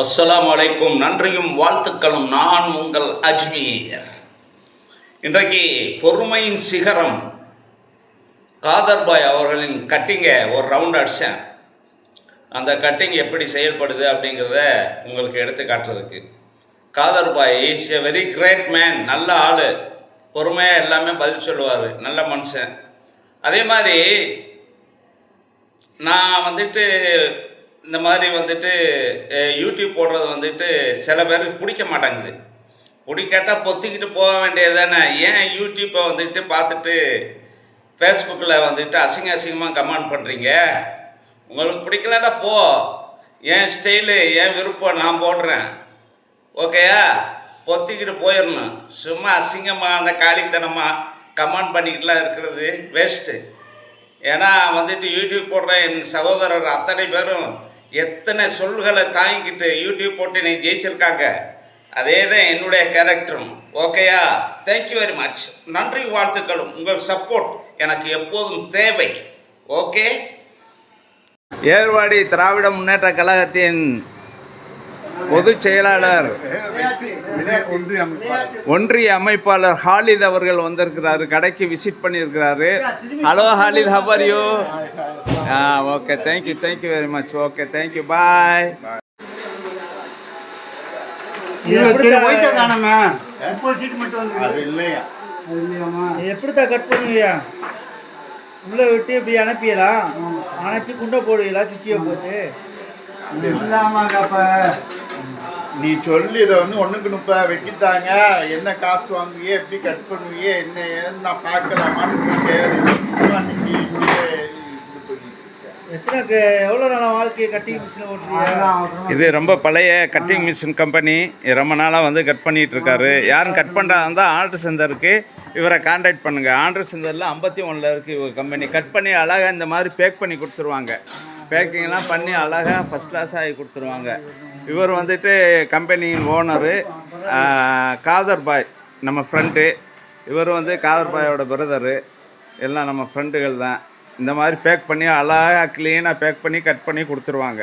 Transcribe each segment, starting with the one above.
அஸ்லாம் வலைக்கும் நன்றியும் வாழ்த்துக்களும். நான் உங்கள் அஜ்மீர். இன்றைக்கு பொறுமையின் சிகரம் காதர்பாய் அவர்களின் கட்டிங்கை ஒரு ரவுண்ட் அடித்தேன். அந்த கட்டிங் எப்படி செயல்படுது அப்படிங்கிறத உங்களுக்கு எடுத்து காட்டுறதுக்கு. Kadarbhai is a very great man நல்ல ஆள். பொறுமையாக எல்லாமே பதில் சொல்லுவார். நல்ல மனுஷன். அதே மாதிரி நான் வந்துட்டு இந்த மாதிரி வந்துட்டு யூடியூப் போடுறது வந்துட்டு சில பேருக்கு பிடிக்க மாட்டேங்குது. பிடிக்காட்டா பொத்திக்கிட்டு போக வேண்டியது தானே ஏன் யூடியூப்பை வந்துட்டு பார்த்துட்டு ஃபேஸ்புக்கில் வந்துட்டு அசிங்க அசிங்கமாக கமெண்ட் பண்ணுறீங்க உங்களுக்கு பிடிக்கலடா போ. என் ஸ்டைலு என் விருப்பம் நான் போடுறேன். ஓகேயா பொத்திக்கிட்டு போயிடணும் சும்மா அசிங்கமாக அந்த காலித்தனமாக கமெண்ட் பண்ணிக்கிட்டுலாம் இருக்கிறது வேஸ்ட்டு ஏன்னா வந்துட்டு யூடியூப் போடுற என் சகோதரர் அத்தனை பேரும் எத்தனை சொல்களை தாங்கிக்கிட்டு யூடியூப் போட்டு நீ ஜெயிச்சிருக்காங்க? அதே தான் என்னுடைய கேரக்டரும். ஓகேயா? தேங்க்யூ வெரி மச் நன்றி வாழ்த்துக்களும். உங்கள் சப்போர்ட் எனக்கு எப்போதும் தேவை. ஓகே ஏர்வாடி திராவிட முன்னேற்ற கழகத்தின் பொதுச் செயலாளர். ஒன்றிய அமைப்பாளர் ஹாலித் அவர்கள் வந்திருக்கிறாரு கடைக்கு விசிட் பண்ணியிருக்கிறாரு. Hello Khalid how are you ah okay thank you thank you very much okay thank you bye எப்படித்தான் கட் பண்ணுவியா? உள்ள விட்டு இப்படி அனுப்பிடலாம் அணைச்சி குண்டை போடுவீங்களா சுத்தியை போட்டு? இல்லாமாங்கப்ப நீ சொல்லி இதை வந்து ஒண்ணுக்கு முப்பா வெட்டிட்டாங்க என்ன காசு வாங்குவியே எப்படி கட் பண்ணுவியே என்ன ஏதுன்னு நான் பார்க்கலாமான்னு. அன்னைக்கு இங்கே. எத்தனை எவ்வளோ நாளா வாழ்க்கையை கட்டிங் ஓட்டுறியா இது ரொம்ப பழைய கட்டிங் மிஷின் கம்பெனி ரொம்ப நாளாக வந்து கட் பண்ணிட்டு இருக்காரு. யாரும் கட் பண்ணுறா இருந்தால் ஆர்டர் சென்டருக்கு இவரை காண்டாக்ட் பண்ணுங்கள் ஆர்டர் சென்டரில் ஐம்பத்தி ஒன்றில் இருக்குது இவர் கம்பெனி கட் பண்ணி அழகாக இந்த மாதிரி பேக் பண்ணி கொடுத்துருவாங்க. பேக்கிங்லாம் பண்ணி அழகாக ஃபஸ்ட் கிளாஸ் ஆகி கொடுத்துருவாங்க. இவர் வந்துட்டு கம்பெனியின் ஓனரு காதர் பாய் நம்ம ஃப்ரெண்டு இவர் வந்து காதர் பாயோட பிரதரு எல்லாம் நம்ம ஃப்ரெண்டுகள் தான். இந்த மாதிரி பேக் பண்ணி அழகாக க்ளீனாக பேக் பண்ணி கட் பண்ணி கொடுத்துருவாங்க.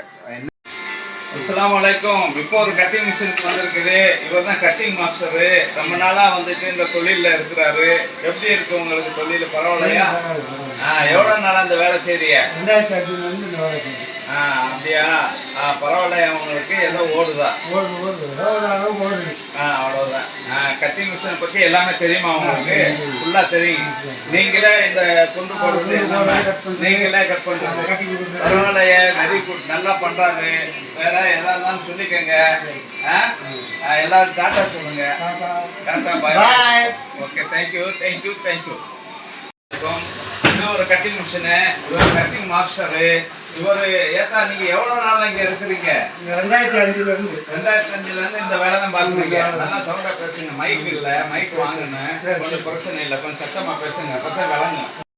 அஸ்ஸலாமு அலைக்கும். இப்போ ஒரு கட்டிங் மிஷினுக்கு வந்திருக்குது. இவர் தான் கட்டிங் மாஸ்டரு ரொம்ப நாளா வந்துட்டு இந்த தொழில்ல இருக்கிறாரு. எப்படி இருக்கு உங்களுக்கு தொழில்? பரவாயில்லையா? ஆ எவ்வளவு நாளா இந்த வேலை செய்றீங்க? ரெண்டாயிரத்தி அஞ்சுல இருந்து இந்த வேலை செய்யுது. ஆ அப்படியா? ஆ பரவாயில்லையா உங்களுக்கு? ஏதோ ஓடுதா? ஓடுது ஓடுது. அளவு ஓடுது. ஆ அவ்வளவுதான். ஆ கட்டிங் மிஷின் பத்தி எல்லாமே தெரியுமா உங்களுக்கு? ஃபுல்லா தெரியும். நீங்களே இந்த கொண்டு போடுறது எல்லாமே நீங்களே கட் கொடுக்குறது. பரவாயில்லையே வெரி குட். நல்லா பண்றாரு வேற எதா இருந்தாலும் சொல்லிக்கங்க. ஆ? எல்லாரும் டாட்டா சொல்லுங்க. Tata. Bye. Okay thank you thank you thank you இது ஒரு கட்டிங் மிஷினு இவர் கட்டிங் மாஸ்டரு இவர் ஏத்தா நீங்க எவ்வளவு நாள் இங்க இருக்கிறீங்க? ரெண்டாயிரத்தி அஞ்சுல இருந்து. ரெண்டாயிரத்தி அஞ்சுல இருந்து இந்த வேலை தான் பாக்குறீங்க நல்லா சவுண்டா பேசுங்க. மைக் இல்ல. மைக் வாங்கணும் கொஞ்சம் பிரச்சனை இல்லை. கொஞ்சம் சத்தமா பேசுங்க. அப்பதான் விளங்கும்.